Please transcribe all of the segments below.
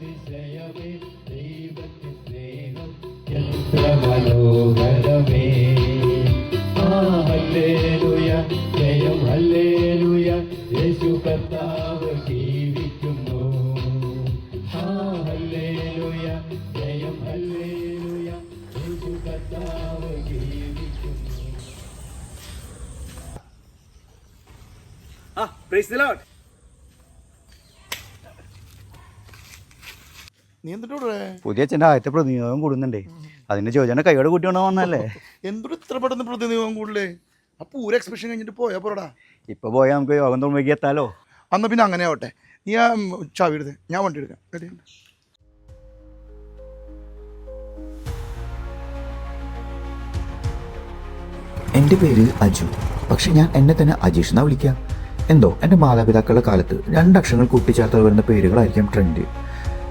അതിശയമേ ദൈവത്തിൻ സ്നേഹം എത്ര മനോഹരമേ ആ ഹല്ലേലൂയ ജയം ഹല്ലേലൂയ യേശു കർത്താവ് ജീവിക്കുന്നു. ആ ഹല്ലേലൂയ ജയം ഹല്ലേലൂയ യേശു കർത്താവ് ജീവിക്കുന്നു. ആ പ്രൈസ് ദി ലോർഡ് നീ എന്തിട്ടൂടെ പുതിയ അച്ഛന്റെ ആദ്യത്തെ പ്രതിനിധിയോഗം കൂടുന്നുണ്ടേ. അതിന് ചോദിച്ചാൽ കൈയോടെ കൂട്ടിയോണ്ട് വന്നല്ലേ എന്തൊരു ഇത്ര പെട്ടെന്ന് പ്രതിനിധിയോഗം കൂടില്ലേ? അപ്പോൾ ഒരു എക്സ്പ്രഷൻ കഴിഞ്ഞിട്ട് പോയാ പോടാ ഇപ്പൊ പോയാൽ നമുക്ക് യോഗം തുടങ്ങി എത്താലോ? അന്ന് പിന്നെ അങ്ങനെ ആവട്ടെ. നീ ആ ചാവി എടുത്ത്. ഞാൻ വണ്ടി എടുക്കാം? എന്റെ പേര് അജു. പക്ഷെ ഞാൻ എന്നെ തന്നെ അജീഷ് എന്നാ വിളിക്കാം. എന്തോ എന്റെ മാതാപിതാക്കളുടെ കാലത്ത് രണ്ടക്ഷരങ്ങൾ കൂട്ടിച്ചേർത്ത് വരുന്ന പേരുകളായിരിക്കും ട്രെൻഡ്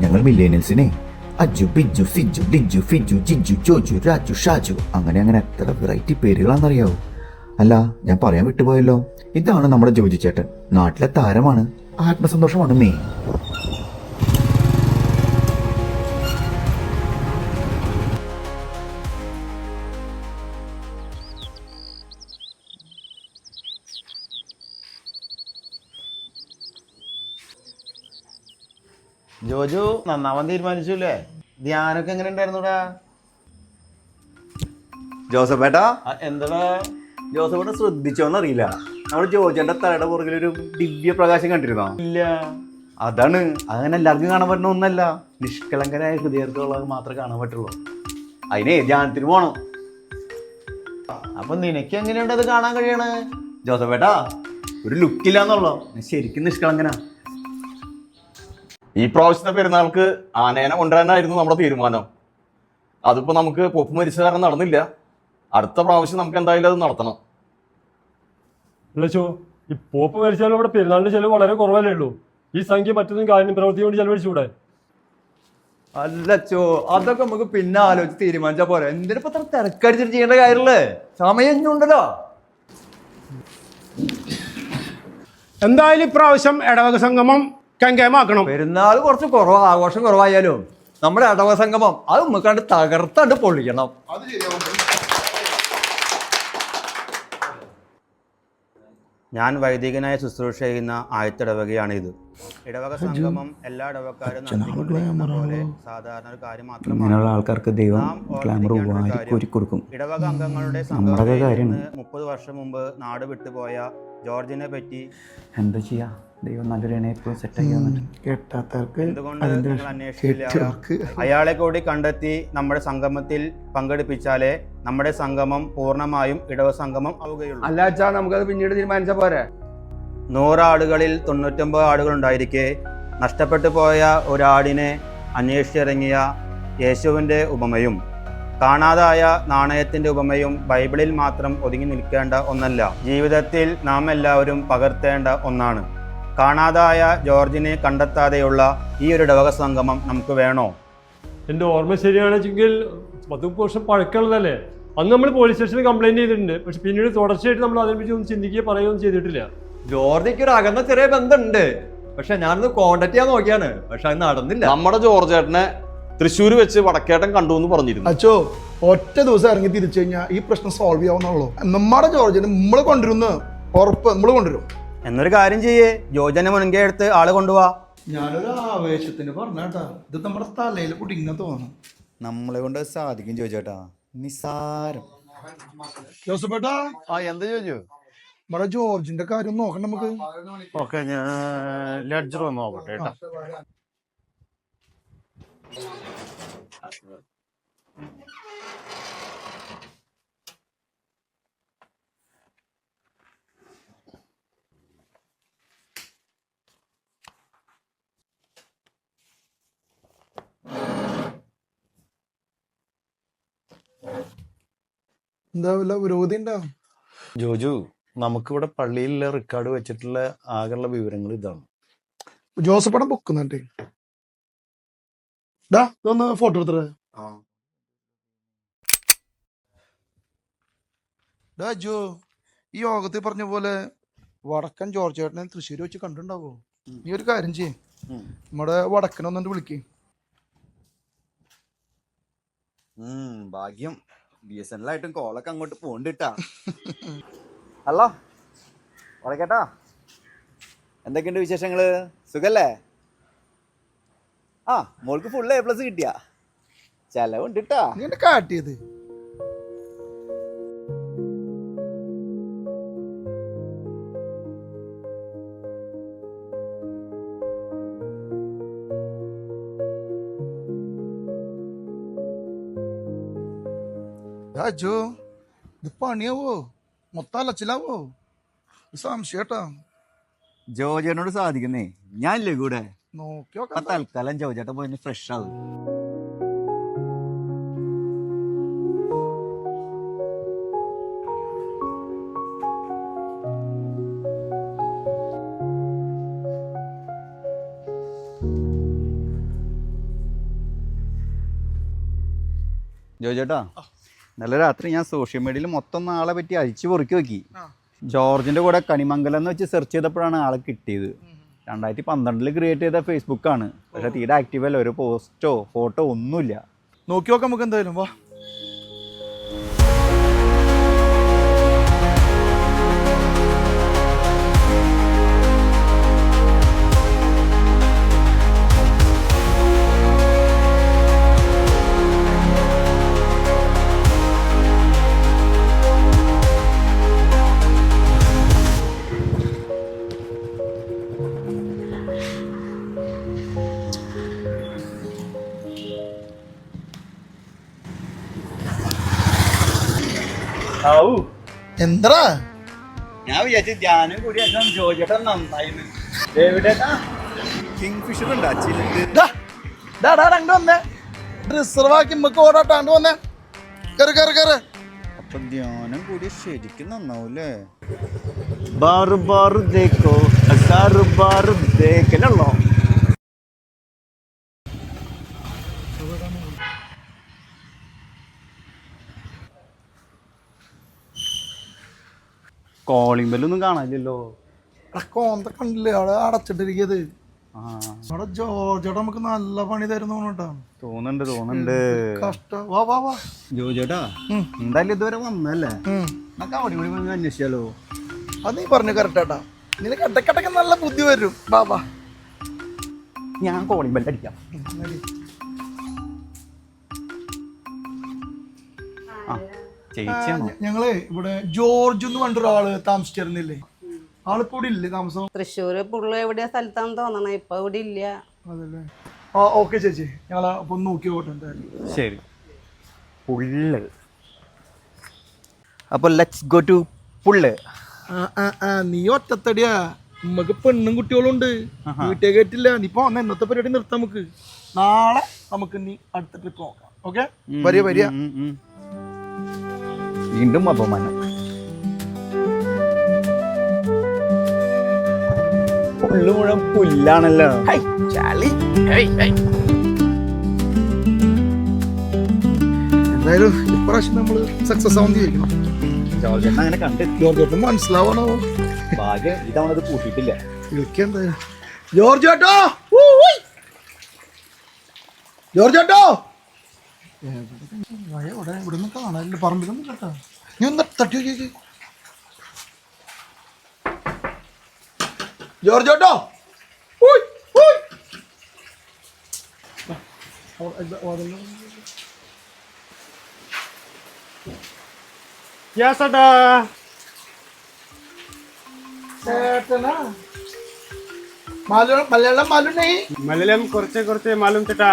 ഞങ്ങൾ മില്ലേനിയൽസിനെ അജു ബിജു സിജു ലിജു ഫിജു ജിജു ജോജു രാജു ഷാജു അങ്ങനെ അങ്ങനെ എത്ര വെറൈറ്റി പേരുകളാണെന്നറിയാവോ? അല്ല ഞാൻ പറയാൻ വിട്ടുപോയല്ലോ. ഇതാണ് നമ്മുടെ ജോജി ചേട്ടൻ. നാട്ടിലെ താരമാണ്. ആത്മസന്തോഷമാണ് മെയിൻ ജോജു നന്നാവാൻ തീരുമാനിച്ചു അല്ലേ ധ്യാനൊക്കെ എങ്ങനെ ഉണ്ടായിരുന്നുടാ? ജോസഫ് ഏട്ടാ? എന്താടാ? ശ്രദ്ധിച്ചോന്ന് ശ്രദ്ധിച്ചോന്നറിയില്ല നമ്മൾ ജോജന്റെ തലയുടെ പുറകിൽ ഒരു ദിവ്യ പ്രകാശം കണ്ടിരുന്നോ? ഇല്ല. അതാണ്. അങ്ങനെ എല്ലാവർക്കും കാണാൻ പറ്റുന്ന ഒന്നല്ല. നിഷ്കളങ്കരായ ഹൃദയർക്കുള്ളത് മാത്രമേ കാണാൻ പറ്റുള്ളൂ. അതിനെ ധ്യാനത്തിന് പോണം? അപ്പൊ നിനക്ക് എങ്ങനെയുണ്ട് അത് കാണാൻ കഴിയണേ? ജോസഫ് ഏട്ടാ ഒരു ലുക്കില്ലാന്നുള്ളോ ശരിക്കും നിഷ്കളങ്കനാ. ഈ പ്രാവശ്യത്തെ പെരുന്നാൾക്ക് ആനേനെ കൊണ്ടുവരാനായിരുന്നു നമ്മുടെ തീരുമാനം. അതിപ്പോ നമുക്ക് പൊപ്പ് മരിച്ച കാരണം നടന്നില്ല. അടുത്ത പ്രാവശ്യം നമുക്ക് എന്തായാലും അത് നടത്തണം. ഈ പോപ്പ് മരിച്ചാലും ഇവിടെ പെരുന്നാളിന്റെ ചെലവ് വളരെ കുറവല്ലേ ഉള്ളൂ? ഈ സംഖ്യ മറ്റൊന്നും കാര്യം പ്രവൃത്തി കൊണ്ട് ചെലവഴിച്ചുകൂടെ അല്ലച്ചോ അതൊക്കെ നമുക്ക് പിന്നെ ആലോചിച്ച് തീരുമാനിച്ചാ പോരെ. എന്തിനിപ്പോ അത്ര തിരക്കടിച്ചിട്ട് ചെയ്യേണ്ട കാര്യല്ലേ സമയം ഉണ്ടല്ലോ. എന്തായാലും ഇപ്രാവശ്യം ഇടവക സംഗമം കങ്കേമാക്കണം. പെരുന്നാൾ കുറച്ച് കുറവ് ആഘോഷം കുറവായാലും നമ്മുടെ അടവ സംഗമം അത് നമുക്കാണ്ട് തകർത്താണ്ട് പൊള്ളിക്കണം ഞാൻ വൈദികനായ ശുശ്രൂഷ ചെയ്യുന്ന ആയത്തിടവകയാണ് ഇത്. ഇടവക സംഗമം എല്ലാ ഇടവക്കാരും സാധാരണ ഒരു കാര്യം മാത്രമാണ്. ആൾക്കാർക്ക് ദൈവം കാര്യം. കൊടുക്കും. ഇടവക അംഗങ്ങളുടെ കാര്യമാണ്. മുപ്പത് വർഷം മുമ്പ് നാട് വിട്ടുപോയ ജോർജിനെ പറ്റി എന്താ ചെയ്യാ? ദൈവം നല്ലൊരു എപ്പോഴും സെറ്റാക്കി കേട്ടാത്തവർക്ക് എന്തുകൊണ്ട് അന്വേഷിച്ചില്ല? കേട്ടവർക്ക് അയാളെ കൂടി കണ്ടെത്തി നമ്മുടെ സംഗമത്തിൽ പങ്കെടുപ്പിച്ചാലേ നമ്മുടെ സംഗമം പൂർണമായും ഇടവ സംഗമം ആവുകയുള്ളൂ. അല്ലാച്ചാ നമുക്കത് പിന്നീട് തീരുമാനിച്ച പോരെ? നൂറാടുകളിൽ തൊണ്ണൂറ്റൊമ്പത് ആടുകളുണ്ടായിരിക്കെ നഷ്ടപ്പെട്ടു പോയ ഒരാടിനെ അന്വേഷിച്ചിറങ്ങിയ യേശുവിന്റെ ഉപമയും കാണാതായ നാണയത്തിന്റെ ഉപമയും ബൈബിളിൽ മാത്രം ഒതുങ്ങി നിൽക്കേണ്ട ഒന്നല്ല. ജീവിതത്തിൽ നാം എല്ലാവരും പകർത്തേണ്ട ഒന്നാണ്. കാണാതായ ജോർജിനെ കണ്ടെത്താതെയുള്ള ഈ ഒരു ഇടവക സംഗമം നമുക്ക് വേണോ? എന്റെ ഓർമ്മ ശരിയാണെങ്കിൽ പത്ത് മുപ്പത് വർഷം പഴക്കമുള്ളതല്ലേ? അന്ന് നമ്മൾ പോലീസ് സ്റ്റേഷനിൽ കംപ്ലൈന്റ് ചെയ്തിട്ടുണ്ട്. പക്ഷെ പിന്നീട് തുടർച്ചയായിട്ട് നമ്മൾ അതിനെപ്പറ്റി ഒന്നും ചിന്തിക്കുകയോ പറയുകയൊന്നും ചെയ്തിട്ടില്ല. ജോർജിക്ക് ഒരു അകന്ന ചെറിയ ബന്ധമുണ്ട്. പക്ഷെ ഞാനൊന്ന് കോണ്ടാക്ട് ചെയ്യാൻ നോക്കിയാണ്. പക്ഷെ അത് നടന്നില്ല. നമ്മുടെ ജോർജ് ചേട്ടനെ തൃശ്ശൂർ വെച്ച് വടക്കേട്ടൻ കണ്ടു എന്ന് പറഞ്ഞിരുന്നു. അച്ചോ ഒറ്റ ദിവസം ഇറങ്ങി തിരിച്ചു കഴിഞ്ഞാൽ ഈ പ്രശ്നം സോൾവ് ചെയ്യാവുന്നുള്ളൂ നമ്മുടെ ജോർജിന് നമ്മൾ കൊണ്ടുവരുന്ന ഉറപ്പ് നമ്മൾ കൊണ്ടുവരും. എന്നൊരു കാര്യം ചെയ്യേ. യോജന മുൻകൈ എടുത്ത് ആൾ കൊണ്ടുപോവാ ഞാനൊരു ആവേശത്തിന് പറഞ്ഞാട്ടാ. ഇത് നമ്മുടെ തലയിൽ കൂടി ഇങ്ങനെ തോന്നും. നമ്മളെ കൊണ്ട് സാധിക്കും ചോദിച്ചേട്ടാ നിസാരം ജോസഫേട്ടാ ആ എന്താ ചോദിച്ചു നമ്മുടെ ജോർജിന്റെ കാര്യം നോക്കണം നമുക്ക്. ഓക്കെ ഞാൻ ലഡ്ജർ ഒന്ന് നോക്കട്ടെ കേട്ടോ. എന്താ വല്ല പുരോഗതി ഉണ്ടാവും. ജോജു നമുക്കിവിടെ പള്ളിയിലെ റെക്കോർഡ് വെച്ചിട്ടുള്ള ആകെയുള്ള വിവരങ്ങൾ ഇതാണ്. ജോസഫ് പടം പൊക്കുന്നുണ്ട്. ഇതൊന്ന് ഫോട്ടോ എടുത്തിട്ട് ഡാ ജോ ഈ യോഗത്തിൽ പറഞ്ഞ പോലെ വടക്കൻ ജോർജ് ചേട്ടനെ തൃശ്ശൂർ വെച്ച് കണ്ടുണ്ടാവോ നീ ഒരു കാര്യം ചെയ്യേ. നമ്മുടെ വടക്കനെ ഒന്നുകൊണ്ട് വിളിക്കേ. ഭാഗ്യം. ബി എസ് എൻ ആയിട്ടും കോളൊക്കെ അങ്ങോട്ട് പോണ്ടിട്ടാ. ഹലോ? വളക്കേട്ടാ? എന്തൊക്കെയുണ്ട് വിശേഷങ്ങൾ? സുഖല്ലേ? ആ മോൾക്ക് ഫുൾ എ പ്ലസ് കിട്ടിയ. ചെലവുണ്ട് ട്ടാ നീ കാട്ടിയത്? രാജു ഇത് പണിയാവോ മൊത്തം അലച്ചിലാവോ സംശയട്ടാ ജോജേനോട് സാധിക്കുന്നേ. ഞാനില്ലേ കൂടെ? നോക്കിയോ തൽക്കാലം ജോജേട്ടൻ പോയി ഫ്രഷ് ആവും. ജോജേട്ടാ ഇന്നലെ രാത്രി ഞാൻ സോഷ്യൽ മീഡിയയിൽ മൊത്തം ആളെ പറ്റി അഴിച്ചു പൊറുക്കി നോക്കി. ജോർജിന്റെ കൂടെ കണിമംഗലം എന്ന് വെച്ച് സെർച്ച് ചെയ്തപ്പോഴാണ് ആളെ കിട്ടിയത്. രണ്ടായിരത്തി പന്ത്രണ്ടിൽ ക്രിയേറ്റ് ചെയ്ത ഫേസ്ബുക്കാണ് പക്ഷെ തീരെ ആക്റ്റീവ് അല്ല. ഒരു പോസ്റ്റോ ഫോട്ടോ ഒന്നുമില്ല. നോക്കി നോക്കാം നമുക്ക് എന്തായാലും വാ. എന്താ? ഞാൻ വിചാരിച്ചു ധ്യാനം കൂടി ജോജേട്ടൻ നന്നായി കിങ് ഫിഷർ ഉണ്ട് അച്ചിലുണ്ട്. അങ്ങോട്ട് വന്നേ. റിസർവാക്കി നമുക്ക് ഓടാട്ടാണ്ട് വന്നേ. കയറി കയറി കയറി അപ്പൊ ധ്യാനം കൂടി ശരിക്കും നന്നാവൂലേ? ബാറ് ബാറ് ദേക്കോ ബാറ് ദേക്കലുള്ളോ കോളിംഗ് ബെല്ലൊന്നും കാണാനില്ലല്ലോ. കോന്ത കണ്ടില്ലേ? അവിടെ അടച്ചിട്ടിരിക്കത്. അവിടെ ജോർജേട്ടാ നമുക്ക് നല്ല പണി തരുന്നു കേട്ടോ തോന്നുന്നുണ്ട് തോന്നുന്നുണ്ട്. കഷ്ടം. വാ വാ വാ. ജോജേട്ടാ ഉം. എന്തായാലും ഇതുവരെ വന്നല്ലേ നമുക്ക് അവിടെ കൂടി പോയി അന്വേഷിച്ചാലോ? അത് നീ പറഞ്ഞു കറക്റ്റാട്ടാ. നിനക്ക് ഇടയ്ക്കിടയ്ക്ക് നല്ല ബുദ്ധി വരും. വാ വാ. ഞാൻ കോളിംഗ് ബെല്ല് അടിക്കാം. ആ. ചേച്ചിയാണോ ഞങ്ങളെ ഇവിടെ ജോർജ് എന്ന് പറഞ്ഞ ഒരാൾ താമസിച്ചിരുന്നില്ലേ? ആളിപ്പോ ഇവിടെ ഇല്ലേ താമസം? തൃശ്ശൂര് പുള്ള എവിടെയാ സ്ഥലത്താന്ന് തോന്നണേ ഇപ്പൊ ഇവിടെ ഇല്ല. അതല്ലേ. ആ ഓക്കെ ചേച്ചി. ഞങ്ങൾ അപ്പൊ ഒന്ന് നോക്കി പോട്ടെ എന്തായാലും. ശരി. പുള്ള്. അപ്പൊ ലെറ്റ്സ് ഗോ ടു പുള്ള്. ആ ആ ആ നീ ഒറ്റത്തടിയാ. നമുക്ക് പെണ്ണും കുട്ടികളും ഉണ്ട് വീട്ടിലേക്ക് കയറ്റില്ല നീ പോ വന്ന. ഇന്നത്തെ പരിപാടി നിർത്താം നമുക്ക്. നാളെ നമുക്ക് നീ അടുത്ത ട്രിപ്പ് നോക്കാം. ഓക്കെ വരിക വരിക. വീണ്ടും അപമാനം. മുഴുവൻ പുല്ലാണല്ലോ. ചളി. എന്തായാലും ഇപ്രാവശ്യം നമ്മൾ സക്സസ് ആവാൻ ജോർജേട്ടൻ അങ്ങനെ കണ്ടെത്തി ജോർജ് മനസ്സിലാവണോ? ഭാഗ്യം ഇതവണ ഇത് കൂട്ടിയിട്ടില്ല. വിളിക്കാൻ എന്തായാലും. ജോർജ് ചേട്ടോ! ജോർജ് ചേട്ടോ! ഇവിടെ ഇവിടെ നിന്ന് കാണാനില്ല പറമ്പിലൊന്നും കേട്ടോ. നീ ഒന്ന് തട്ടി നോക്കി ജോർജ് ചേട്ടോ ഉയ്, ഉയ്. ആ, അവിടെ ഇതാ, വാതിലിന് യാ സടാ ചേട്ടനാ? മലയാളം മലയാളം മാലുണ്ണേ. മലയാളം കുറച്ച് കുറച്ച് മാലൂം ചേട്ടാ.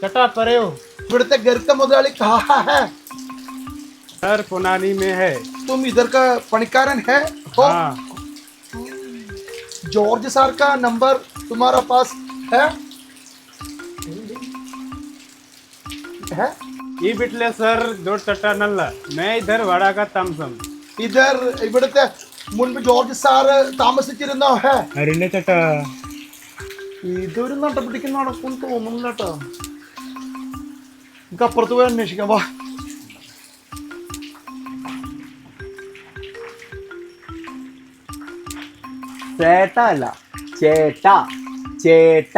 ചേട്ടാ പറയൂ ഇവിടുത്തെ ഗർക്ക മുതലാളി കഹാ ഹേ सर पुनानी में है तुम इधर का पणिकारन है हो हाँ जॉर्ज सर का नंबर तुम्हारा पास है है ഈ വീട്ടിലെ സർ ദോട് തട്ടാനല്ല मैं इधर വടക താമസം ഇതർ ഇവിടുത്തെ മുൻപ് ജോർജ് സാറ് താമസിച്ചിരുന്നോ ഹേ അറിയില്ല ചേട്ടാ ഇതൊരു നട്ടപ്പിടിക്കുന്ന നടക്കും തോന്നുന്നില്ല കേട്ടോ നമുക്ക് അപ്പുറത്ത് പോയി അന്വേഷിക്കാം വാ. ചേട്ട അല്ല ചേട്ട ചേട്ട.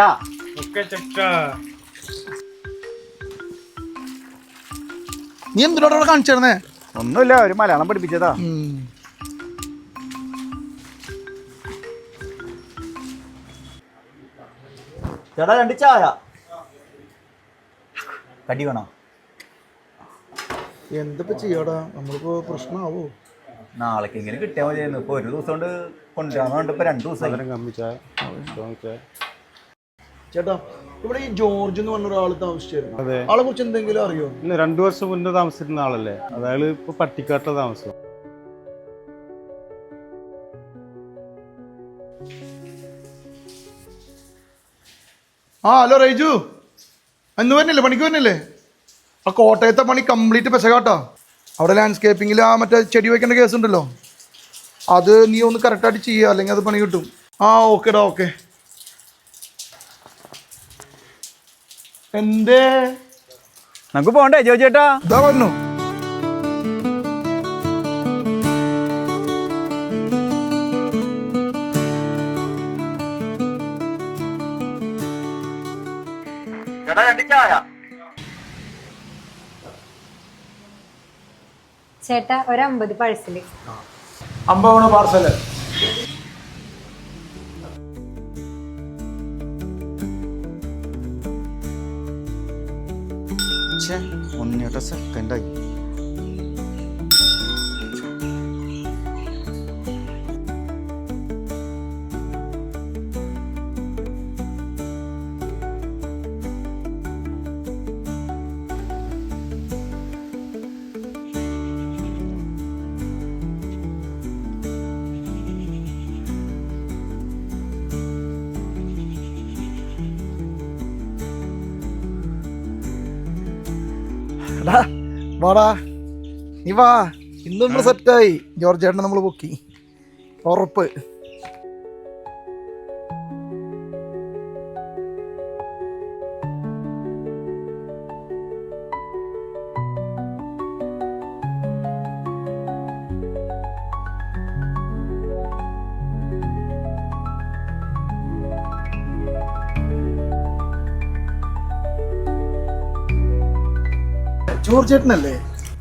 നീ എന്തിനോട് അവിടെ കാണിച്ചിരുന്നേ ഒന്നുമില്ല ഒരു മലയാളം പഠിപ്പിച്ചതാ. ചേട്ടാ രണ്ട് ചായ. കടി വേണോ? എന്തിപ്പോ ചെയ്യാടാ? നമ്മളിപ്പോ പ്രശ്നമാവോ നാളേക്ക് ഇങ്ങനെ കിട്ടിയാ മതി ഇപ്പൊ ഒരു ദിവസം കൊണ്ട് കൊണ്ടുവരാന്നുണ്ട് ഇപ്പൊ രണ്ടു ദിവസം ചേട്ടാ ഇവിടെ ഈ ജോർജ് എന്ന് പറഞ്ഞ ഒരാൾ താമസിച്ചായിരുന്നു ആളെ കുറിച്ച് എന്തെങ്കിലും അറിയോ? ഇന്ന് രണ്ടു വർഷം മുന്നേ താമസിച്ചിരുന്ന ആളല്ലേ? അതായത് ഇപ്പൊ പട്ടിക്കാട്ടിലെ താമസം. ആ ഹലോ റൈജു. എന്ന് വരുന്നില്ലേ പണിക്ക് വരുന്നില്ലേ ആ കോട്ടയത്തെ പണി കംപ്ലീറ്റ് പെസകാട്ടോ അവിടെ ലാൻഡ്സ്കേപ്പിങ്ങിൽ ആ മറ്റേ ചെടി വയ്ക്കേണ്ട കേസ് ഉണ്ടല്ലോ. അത് നീ ഒന്ന് കറക്റ്റായിട്ട് ചെയ്യുക അല്ലെങ്കിൽ അത് പണി കിട്ടും. ആ ഓക്കേടാ ഓക്കെ എന്തേ? നമുക്ക് പോണ്ടേ ജോജി ചേട്ടാ ഇതാ പറഞ്ഞു ചേട്ടാ രണ്ട് ചായ? ചേട്ടാ ഒരു അമ്പത് പഴസിൽ അമ്പവണ പാർസൽ ഒന്നേട്ട സെക്കൻഡായി എടാ വാടാ. നീ വാ. ഇന്ന് നമ്മൾ സെറ്റായി ജോർജ് ചേട്ടനെ നമ്മൾ പൊക്കി ഉറപ്പ്. ജോർജ് ചേട്ടനല്ലേ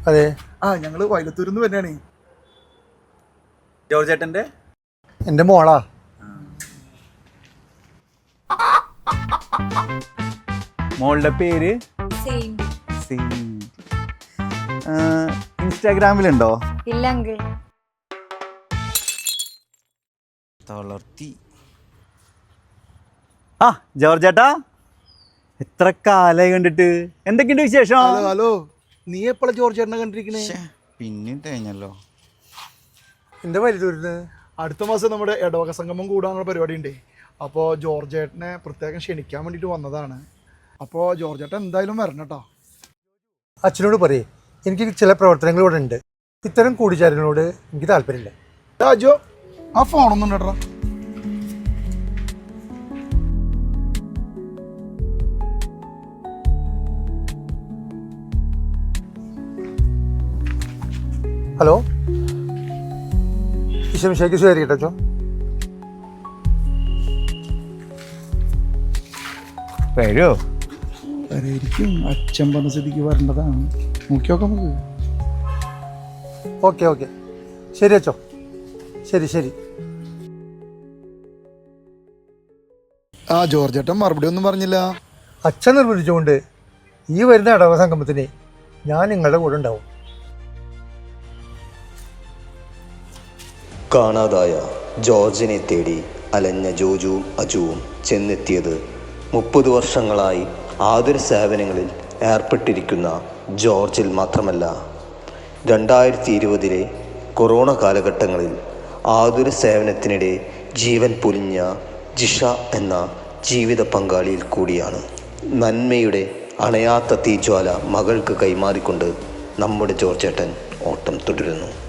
അതെ. ആ ഞങ്ങൾ വയലത്തൂരിൽ നിന്ന് തന്നെയാണ് ജോർജ് ചേട്ടന്റെ എന്റെ മോളാ. മോളുടെ പേര്? ഇൻസ്റ്റാഗ്രാമിലുണ്ടോ? ഇല്ല അങ്കിൾ തളർത്തി. ആ ജോർജ് ചേട്ടാ എത്ര കാലായി കണ്ടിട്ട്? എന്തൊക്കെയുണ്ട് വിശേഷം? Hello hello. നീ എപ്പോഴാ ജോർജ് ചേട്ടനെ കണ്ടിരിക്കണേ? പിന്നെയും തേഞ്ഞല്ലോ. എന്റെ വലുതൂരിന്ന് അടുത്ത മാസം നമ്മുടെ ഇടവക സംഗമം കൂടാനുള്ള പരിപാടി ഉണ്ട് അപ്പോൾ ജോർജ് ചേട്ടനെ പ്രത്യേകം ക്ഷണിക്കാൻ വേണ്ടിയിട്ട് വന്നതാണ്. അപ്പോൾ ജോർജ് ചേട്ടൻ എന്തായാലും വരണം കേട്ടോ. അച്ഛനോട് പറയേ എനിക്ക് ചില പ്രവർത്തനങ്ങൾ ഇവിടെ ഉണ്ട്. ഇത്തരം കൂടിച്ചേരലിനോട് എനിക്ക് താല്പര്യമില്ല. രാജു ആ ഫോണൊന്നും കേട്ടോ ഹലോ? ഈശോമിശേക്ക് സ്വീകരിക്കട്ടെ അച്ഛോ. വരുമോ വരായിരിക്കും. അച്ഛൻ പറഞ്ഞ സ്ഥിതിക്ക് വരേണ്ടതാണ്. നോക്കി നോക്കാം നമുക്ക്. Okay okay. ശരി അച്ഛോ. ശരി ശരി. ആ ജോർജ് ഏട്ടൻ മറുപടി ഒന്നും പറഞ്ഞില്ല. അച്ഛൻ നിർബന്ധിച്ചുകൊണ്ട് ഈ വരുന്ന ഇടവ സംഗമത്തിന് ഞാൻ നിങ്ങളുടെ കൂടെ ഉണ്ടാവും. കാണാതായ ജോർജിനെ തേടി അലഞ്ഞ ജോജുവും അജുവും ചെന്നെത്തിയത് മുപ്പത് വർഷങ്ങളായി ആതുര സേവനങ്ങളിൽ ഏർപ്പെട്ടിരിക്കുന്ന ജോർജിൽ മാത്രമല്ല. രണ്ടായിരത്തി ഇരുപതിലെ കൊറോണ കാലഘട്ടങ്ങളിൽ ആതുര സേവനത്തിനിടെ ജീവൻ പൊലിഞ്ഞ ജിഷ എന്ന ജീവിത പങ്കാളിയിൽ കൂടിയാണ്. നന്മയുടെ അണയാത്ത തീജ്വാല മകൾക്ക് കൈമാറിക്കൊണ്ട് നമ്മുടെ ജോർജേട്ടൻ ഓട്ടം തുടരുന്നു.